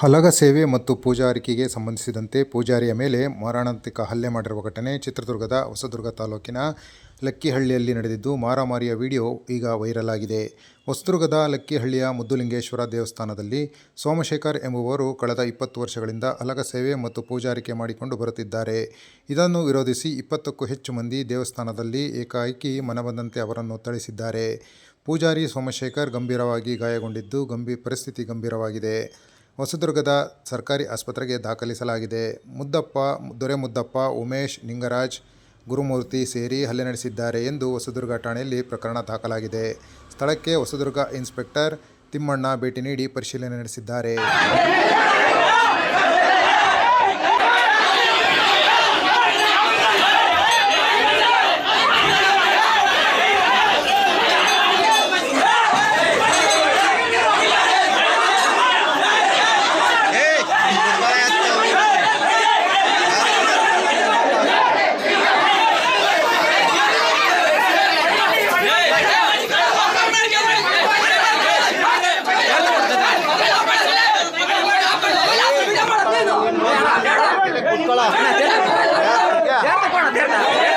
ಹಲಗ ಸೇವೆ ಮತ್ತು ಪೂಜಾರಿಕೆಗೆ ಸಂಬಂಧಿಸಿದಂತೆ ಪೂಜಾರಿಯ ಮೇಲೆ ಮಾರಣಾಂತಿಕ ಹಲ್ಲೆ ಮಾಡಿರುವ ಘಟನೆ ಚಿತ್ರದುರ್ಗದ ಹೊಸದುರ್ಗ ತಾಲೂಕಿನ ಲಕ್ಕಿಹಳ್ಳಿಯಲ್ಲಿ ನಡೆದಿದ್ದು ಮಾರಾಮಾರಿಯ ವಿಡಿಯೋ ಈಗ ವೈರಲ್ ಆಗಿದೆ. ಹೊಸದುರ್ಗದ ಲಕ್ಕಿಹಳ್ಳಿಯ ಮುದ್ದುಲಿಂಗೇಶ್ವರ ದೇವಸ್ಥಾನದಲ್ಲಿ ಸೋಮಶೇಖರ್ ಎಂಬುವರು ಕಳೆದ ಇಪ್ಪತ್ತು ವರ್ಷಗಳಿಂದ ಹಲಗ ಸೇವೆ ಮತ್ತು ಪೂಜಾರಿಕೆ ಮಾಡಿಕೊಂಡು ಬರುತ್ತಿದ್ದಾರೆ. ಇದನ್ನು ವಿರೋಧಿಸಿ ಇಪ್ಪತ್ತಕ್ಕೂ ಹೆಚ್ಚು ಮಂದಿ ದೇವಸ್ಥಾನದಲ್ಲಿ ಏಕಾಏಕಿ ಮನಬಂದಂತೆ ಅವರನ್ನು ಥಳಿಸಿದ್ದಾರೆ. ಪೂಜಾರಿ ಸೋಮಶೇಖರ್ ಗಂಭೀರವಾಗಿ ಗಾಯಗೊಂಡಿದ್ದು ಗಂಭೀರ ಪರಿಸ್ಥಿತಿ ಗಂಭೀರವಾಗಿದೆ. ಹೊಸದುರ್ಗದ ಸರ್ಕಾರಿ ಆಸ್ಪತ್ರೆಗೆ ದಾಖಲಿಸಲಾಗಿದೆ. ಮುದ್ದಪ್ಪ, ದೊರೆ ಮುದ್ದಪ್ಪ, ಉಮೇಶ್, ನಿಂಗರಾಜ್, ಗುರುಮೂರ್ತಿ ಸೇರಿ ಹಲ್ಲೆ ನಡೆಸಿದ್ದಾರೆ ಎಂದು ಹೊಸದುರ್ಗ ಠಾಣೆಯಲ್ಲಿ ಪ್ರಕರಣ ದಾಖಲಾಗಿದೆ. ಸ್ಥಳಕ್ಕೆ ಹೊಸದುರ್ಗ ಇನ್ಸ್ಪೆಕ್ಟರ್ ತಿಮ್ಮಣ್ಣ ಭೇಟಿ ನೀಡಿ ಪರಿಶೀಲನೆ ನಡೆಸಿದ್ದಾರೆ. Moderna.